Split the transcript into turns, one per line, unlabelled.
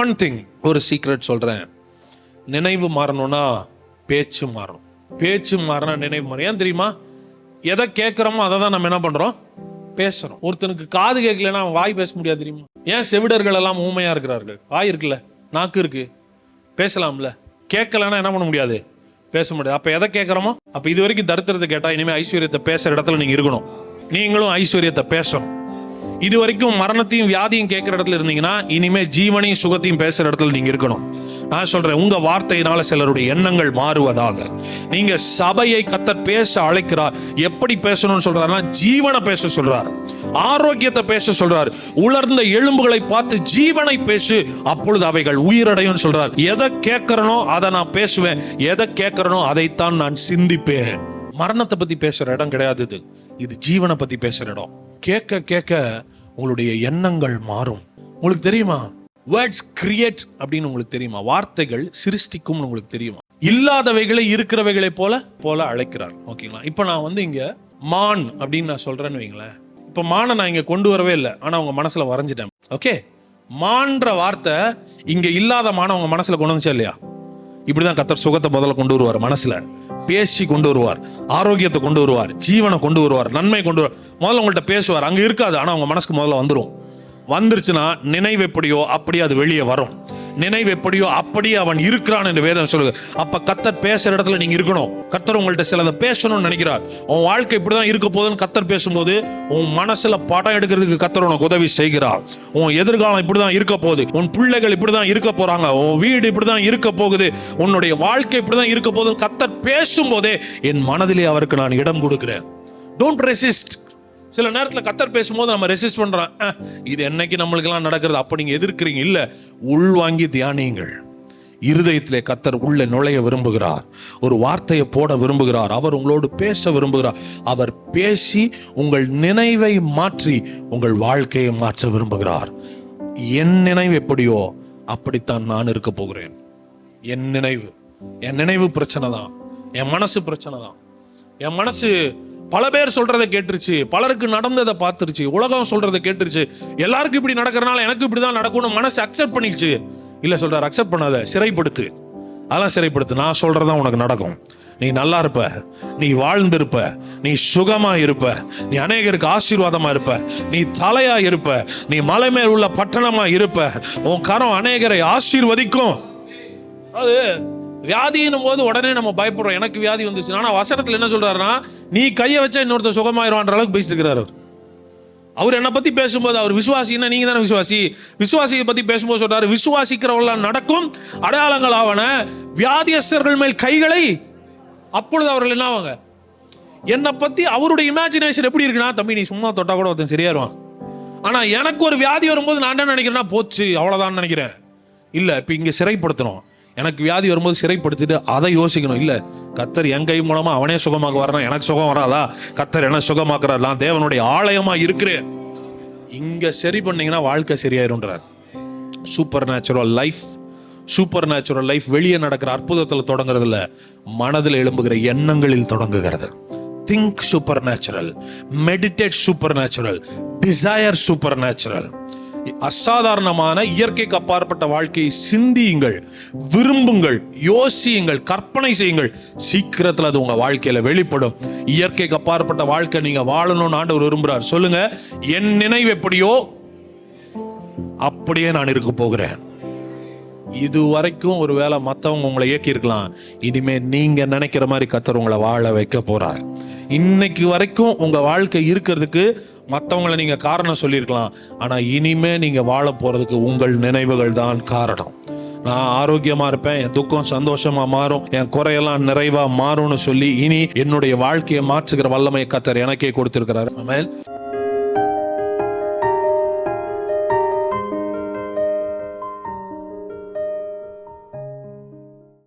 One thing ஒரு secret சொல்கிறேன் நினைவு மாறணும்னா பேச்சு மாறணும். பேச்சு மாறினா நினைவு மாறும். ஏன் தெரியுமா? எதை கேட்குறோமோ அதை தான் நம்ம என்ன பண்ணுறோம் பேசுகிறோம் ஒருத்தனுக்கு காது கேட்கலன்னா அவன் வாய் பேச முடியாது தெரியுமா? ஏன் செவிடர்கள் எல்லாம் ஊமையாக இருக்கிறார்கள்? வாய் இருக்குல்ல நாக்கு இருக்கு. பேசலாம்ல. கேட்கலன்னா என்ன பண்ண முடியாது? பேச முடியாது. அப்போ எதை கேட்குறோமோ அப்போ இது வரைக்கும் தரித்திரத்தை கேட்டால் இனிமேல் ஐஸ்வர்யத்தை பேசுற இடத்துல நீங்கள் இருக்கணும். நீங்களும் ஐஸ்வர்யத்தை பேசணும். இது வரைக்கும் மரணத்தையும் வியாதியும் கேட்குற இடத்துல இருந்தீங்கன்னா இனிமே ஜீவனையும் சுகத்தையும் பேசுகிற இடத்துல நீங்கள் இருக்கணும். நான் சொல்கிறேன் உங்கள் வார்த்தையினால சிலருடைய எண்ணங்கள் மாறுவதாக. நீங்கள் சபையை கத்தர் பேச அழைக்கிறார். எப்படி பேசணும்னு சொல்கிறாருன்னா ஜீவனை பேச சொல்கிறார் ஆரோக்கியத்தை பேச சொல்றார். உலர்ந்த எலும்புகளை பார்த்து ஜீவனை பேசு. அப்பொழுது அவைகள் உயிரடையும் சொல்றார். எதை கேட்கிறனோ அதை நான் பேசுவேன். எதை கேட்கிறனோ அதைத்தான் நான் சிந்திப்பேன். மரணத்தை பத்தி பேசுற இடம் கிடையாது இது. இது ஜீவனை பத்தி பேசுற இடம். கேட்க கேட்க உங்களுடைய எண்ணங்கள் மாறும். உங்களுக்கு தெரியுமா? வேர்ட்ஸ் கிரியேட் அப்படின்னு உங்களுக்கு தெரியுமா? வார்த்தைகள் சிருஷ்டிக்கும்னு உங்களுக்கு தெரியுமா? இல்லாதவைகளை இருக்கிறவைகளை போல போல அழைக்கிறார். ஓகேங்களா இப்போ நான் வந்து இங்க மான் அப்படின்னு நான் சொல்றேன்னு வைங்களேன். இப்போ மானை நான் இங்க கொண்டு வரவே இல்லை. ஆனா அவங்க மனசுல வரைஞ்சிட்டேன். ஓகே மான்ற வார்த்தை இங்க இல்லாத மானை அவங்க மனசுல கொண்டு வந்துச்சா இல்லையா? இப்படிதான் கத்தர் சுகத்தை முதல்ல கொண்டு வருவார் மனசுல. பேசி கொண்டு வருவார். ஆரோக்கியத்தை கொண்டு வருவார். ஜீவனை கொண்டு வருவார். நன்மை கொண்டு வருவார். முதல்ல உங்கள்கிட்ட பேசுவார். அங்க இருக்காது ஆனா உங்க மனசுக்கு முதல்ல வந்துடும் வந்துருச்சுன்னா நினைவு எப்படியோ அப்படியே அது வெளியே வரும். நினைவு எப்படியோ அப்படியே அவன் இருக்கிறான் என்று வேதம் சொல்லுது. அப்ப கத்தர் பேசுற இடத்துல நீங்க இருக்கணும். கத்தர் உங்கள்ட்ட சிலதை பேசணும்னு நினைக்கிறார். உன் வாழ்க்கை இப்படிதான் இருக்க போதுன்னு கத்தர் பேசும்போது உன் மனசுல படம் எடுக்கிறதுக்கு கத்தர் உனக்கு உதவி செய்கிறார். உன் எதிர்காலம் இப்படிதான் இருக்க போகுது. உன் பிள்ளைகள் இப்படிதான் இருக்க போறாங்க. உன் வீடு இப்படிதான் இருக்க போகுது. உன்னுடைய வாழ்க்கை இப்படிதான் இருக்க போகுதுன்னு கத்தர் பேசும்போதே என் மனதிலே அவருக்கு நான் இடம் கொடுக்கிறேன். டோன்ட் ரெசிஸ்ட் சில நேரத்தில் கத்தர் பேசும்போது நம்ம ரெசிஸ்ட் பண்ணுறோம் இது என்னைக்கு நம்மளுக்கெல்லாம் நடக்கிறது? அப்போ நீங்கள் எதிர்க்கிறீங்க. இல்லை உள்வாங்கி தியானியுங்கள். இருதயத்திலே கத்தர் உள்ளே நுழைய விரும்புகிறார். ஒரு வார்த்தையை போட விரும்புகிறார். அவர் உங்களோடு பேச விரும்புகிறார். அவர் பேசி உங்கள் நினைவை மாற்றி உங்கள் வாழ்க்கையை மாற்ற விரும்புகிறார். என் நினைவு எப்படியோ அப்படித்தான் நான் இருக்க போகிறேன். என் நினைவு என் நினைவு பிரச்சனை தான். என் மனசு பிரச்சனை தான். என் மனசு பல பேர் சொல்றதை கேட்டுருச்சு பலருக்கு நடந்ததை பார்த்துருச்சு உலகம் சொல்றதை கேட்டுருச்சு. எல்லாருக்கும் இப்படி நடக்கிறனால எனக்கு இப்படி தான் நடக்கும்னு மனசு அக்செப்ட் பண்ணிடுச்சு. இல்லை சொல்றாரு அக்செப்ட் பண்ணாத சிறைப்படுத்து. அதெல்லாம் சிறைப்படுத்து. நான் சொல்றதா உனக்கு நடக்கும். நீ நல்லா இருப்ப. நீ வாழ்ந்திருப்ப. நீ சுகமா இருப்ப. நீ அநேகருக்கு ஆசீர்வாதமா இருப்ப. நீ தலையா இருப்ப. நீ மலை மேல் உள்ள பட்டணமா இருப்ப. உன் கரம் அநேகரை ஆசீர்வதிக்கும். அது வியாதின்னும் போது உடனே நம்ம பயப்படுறோம். எனக்கு வியாதி வந்துச்சு ஆனால் வசனத்தில் என்ன சொல்கிறாருன்னா நீ கையை வச்சா இன்னொருத்தர் சுகமாயிருவான்ற அளவுக்கு பேசிட்டு இருக்கிறார் அவர். என்னை பற்றி பேசும்போது அவர் விசுவாசின்னா நீங்கள் தானே விசுவாசி? விசுவாசியை பற்றி பேசும்போது சொல்கிறார் விசுவாசிக்கிறவர்களால் நடக்கும் அடையாளங்கள் ஆவன வியாதியஸ்தர்கள் மேல் கைகளை அப்பொழுது அவர்கள் என்ன ஆவாங்க? என்னை பற்றி அவருடைய இமேஜினேஷன் எப்படி இருக்குன்னா தம்பி நீ சும்மா தொட்டா கூட ஒருத்தன் சரியாயிருவான். ஆனால் எனக்கு ஒரு வியாதி வரும்போது நான் என்ன நினைக்கிறேன்னா போச்சு அவ்வளோதான் நினைக்கிறேன். இல்லை இப்போ இங்கே சிறைப்படுத்தணும். எனக்கு வியாதி வரும்போது சிறைப்படுத்திட்டு அதை யோசிக்கணும். இல்ல கத்தர் என் கை மூலமா அவனே சுகமாக வரணும் எனக்கு சுகம் வராதா? கத்தர் என்ன சுகமாக்குறார்? நான் தேவனுடைய ஆலயமா இருக்கிறேன். இங்க சரி பண்ணீங்கன்னா வாழ்க்கை சரியாயிருன்றார். Supernatural life supernatural life வெளியே நடக்கிற அற்புதத்தில் தொடங்குறது இல்லை மனதில் எழும்புகிற எண்ணங்களில் தொடங்குகிறது. Think supernatural meditate supernatural desire supernatural அசாதாரணமான இயற்கைக்கு அப்பாற்பட்ட வாழ்க்கையை சிந்தியுங்கள் விரும்புங்கள் யோசியுங்கள் கற்பனை செய்யுங்கள். சீக்கிரத்தில் அது உங்கள் வாழ்க்கையில் வெளிப்படும். இயற்கைக்கு அப்பாற்பட்ட வாழ்க்கை நீங்கள் வாழணும்னு ஆண்டவர் விரும்புகிறார் சொல்லுங்க என் நினைவு எப்படியோ அப்படியே நான் இருக்க போகிறேன். இது வரைக்கும் ஒரு வேலை மற்றவங்க உங்களை இயக்கியிருக்கலாம் இனிமே நீங்கள் நினைக்கிற மாதிரி கத்தர் உங்களை வாழ வைக்க போகிறார் இன்னைக்கு வரைக்கும் உங்கள் வாழ்க்கை இருக்கிறதுக்கு மற்றவங்களை நீங்கள் காரணம் சொல்லியிருக்கலாம். ஆனால் இனிமே நீங்கள் வாழ போகிறதுக்கு உங்கள் நினைவுகள் தான் காரணம். நான் ஆரோக்கியமா இருப்பேன் என் துக்கம் சந்தோஷமா மாறும் என் குறையெல்லாம் நிறைவா மாறும்னு சொல்லி இனி என்னுடைய வாழ்க்கையை மாற்றுகிற வல்லமை கத்தர் எனக்கே கொடுத்திருக்கிறார். ஆமென்.